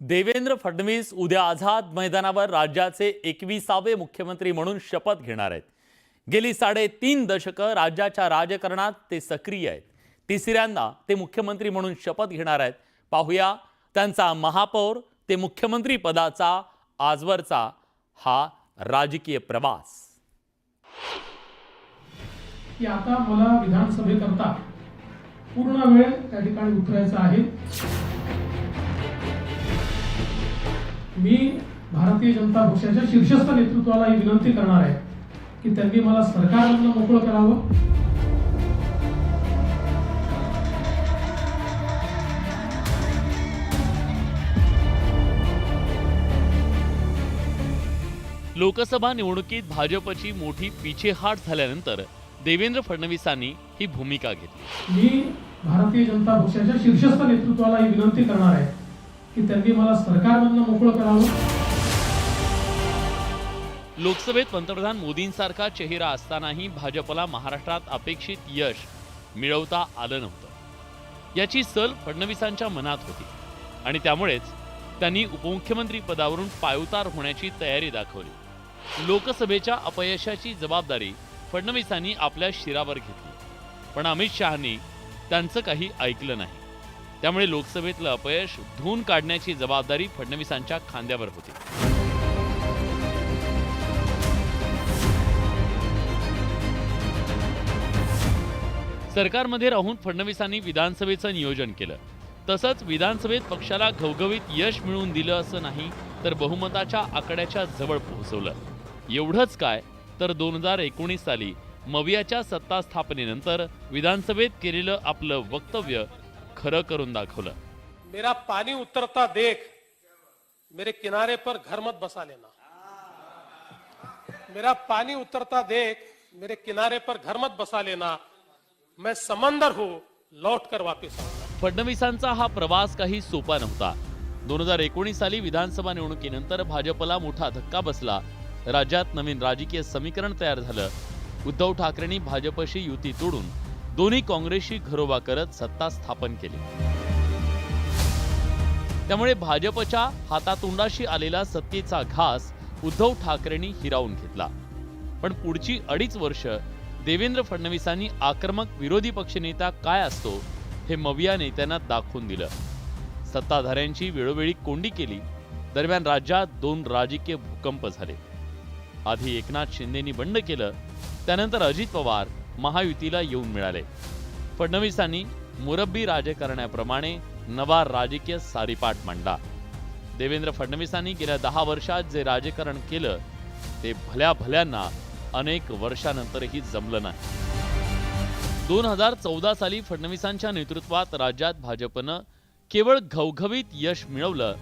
देवेंद्र फडणवीस उद्या आझाद मैदानावर राज्याचे एकविसावे मुख्यमंत्री म्हणून शपथ घेणार आहेत. गेली साडेतीन दशकं राज्याच्या राजकारणात ते सक्रिय आहेत. तिसऱ्यांदा ते मुख्यमंत्री म्हणून शपथ घेणार आहेत. पाहूया त्यांचा महापौर ते मुख्यमंत्री पदाचा आजवरचा हा राजकीय प्रवास. की आता मला विधानसभेकरता पूर्ण वेळ त्या ठिकाणी उतरायचा आहे. मी भारतीय जनता पक्षाच्या शीर्षस्थ नेतृत्वाला ही विनंती करणार आहे की त्यांनी मला सरकारमधनं मोकळं करावं. लोकसभा निवडणुकीत भाजपची मोठी पिछेहाट झाल्यानंतर देवेंद्र फडणवीसांनी ही भूमिका घेतली. मी भारतीय जनता पक्षाच्या शीर्षस्थ नेतृत्वाला ही विनंती करणार आहे की त्यांनी मला सरकारमधनं मोकळं करावं. लोकसभेत पंतप्रधान मोदींसारखा चेहरा असतानाही भाजपला महाराष्ट्रात अपेक्षित यश मिळवता आलं नव्हतं. याची सल फडणवीसांच्या मनात होती आणि त्यामुळेच त्यांनी उपमुख्यमंत्री पदावरून पायउतार होण्याची तयारी दाखवली. लोकसभेच्या अपयशाची जबाबदारी फडणवीसांनी आपल्या शिरावर घेतली. पण अमित शहानी त्यांचं काही ऐकलं नाही. त्यामुळे लोकसभेतलं अपयश धुवून काढण्याची जबाबदारी फडणवीसांच्या खांद्यावर होती. सरकारमध्ये राहून फडणवीसांनी विधानसभेचं नियोजन केलं. तसंच विधानसभेत पक्षाला घवघवीत यश मिळवून दिलं असं नाही तर बहुमताच्या आकड्याच्या जवळ पोहोचवलं. एवढंच काय तर दोन हजार एकोणीस साली मवियाच्या सत्ता स्थापनेनंतर विधानसभेत केलेलं आपलं वक्तव्य खरं करून दाखवलं. मेरा पानी उतरता देख मेरे किनारे पर घर मत बसा लेना। मेरा पानी उतरता देख मेरे किनारे पर घर मत बसा लेना। मैं समंदर हूं लौट कर वापिस फडणवीसांचा हा प्रवास काही सोपा नव्हता. दोन हजार एकोणीस साली विधानसभा निवडणुकीनंतर भाजपला मोठा धक्का बसला. राज्यात नवीन राजकीय समीकरण तयार झालं. उद्धव ठाकरेंनी भाजपशी युती तोडून दोन्ही काँग्रेसशी घरोबा करत सत्ता स्थापन केली. त्यामुळे भाजपच्या हातातोंडाशी आलेला सत्तेचा घास उद्धव ठाकरेंनी हिरावून घेतला. पण पुढची अडीच वर्ष देवेंद्र फडणवीसांनी आक्रमक विरोधी पक्षनेता काय असतो हे मविया नेत्यांना दाखवून दिलं. सत्ताधाऱ्यांची वेळोवेळी कोंडी केली. दरम्यान राज्यात दोन राजकीय भूकंप झाले. आधी एकनाथ शिंदेनी बंड केलं. त्यानंतर अजित पवार महायुतीला येऊन मिळाले. फडणवीसांनी मुरब्बी राजकारण्याप्रमाणे नवा राजकीय सारीपाठ मांडला. देवेंद्र फडणवीसांनी गेल्या दहा वर्षात जे राजकारण केलं ते भल्या भल्यांना अनेक वर्षानंतरही जमलं नाही. दोन हजार चौदा साली फडणवीसांच्या नेतृत्वात राज्यात भाजपनं केवळ घवघवीत यश मिळवलं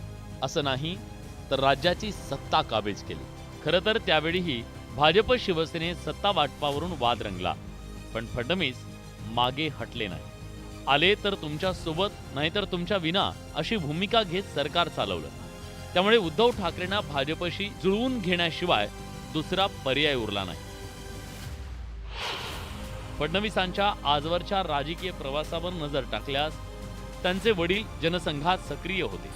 असं नाही तर राज्याची सत्ता काबीज केली. खरं तर त्यावेळीही भाजप शिवसेनेत सत्ता वाटपावरून वाद रंगला. पण फडणवीस मागे हटले नाही. आले तर तुमच्यासोबत नाहीतर तुमच्या विना अशी भूमिका घेत सरकार चालवलं. त्यामुळे उद्धव ठाकरेंना भाजपशी जुळवून घेण्याशिवाय दुसरा पर्याय उरला नाही. फडणवीसांच्या आजवरच्या राजकीय प्रवासावर नजर टाकल्यास त्यांचे वडील जनसंघात सक्रिय होते.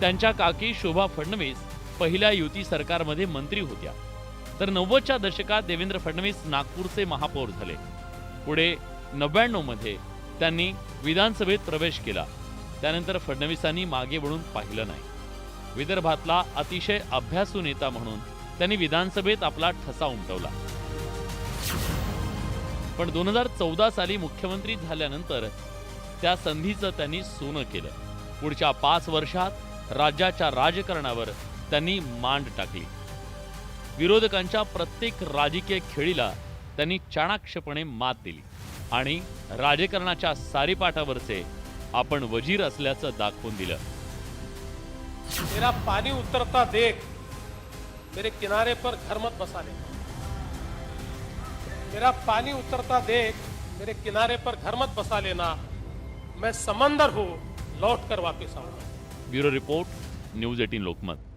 त्यांच्या काकी शोभा फडणवीस पहिल्या युती सरकारमध्ये मंत्री होत्या. तर नव्वदच्या दशकात देवेंद्र फडणवीस नागपूरचे महापौर झाले. पुढे नव्याण्णवमध्ये त्यांनी विधानसभेत प्रवेश केला. त्यानंतर फडणवीसांनी मागे वळून पाहिलं नाही. विदर्भातला अतिशय अभ्यासू नेता म्हणून त्यांनी विधानसभेत आपला ठसा उमटवला. पण दोन हजार चौदा साली मुख्यमंत्री झाल्यानंतर त्या संधीचं त्यांनी सोनं केलं. पुढच्या पाच वर्षात राज्याच्या राजकारणावर त्यांनी मांड टाकली. विरोधकांच्या प्रत्येक राजकीय खेळीला त्यांनी चाणाक्षपणे मात दिली. आणि राजकारणाच्या सारीपाठावरचे आपण वजीर असल्याचं दाखवून दिलं. मेरा पानी उतरता देख. मेरे किनारे पर घर मत बसा लेना मेरा पानी उतरता देख. मेरे किनारे पर घर मत बसा लेना. मैं समंदर हूं. लौट कर वापिस आऊंगा. Bureau report news eighteen Lokmat.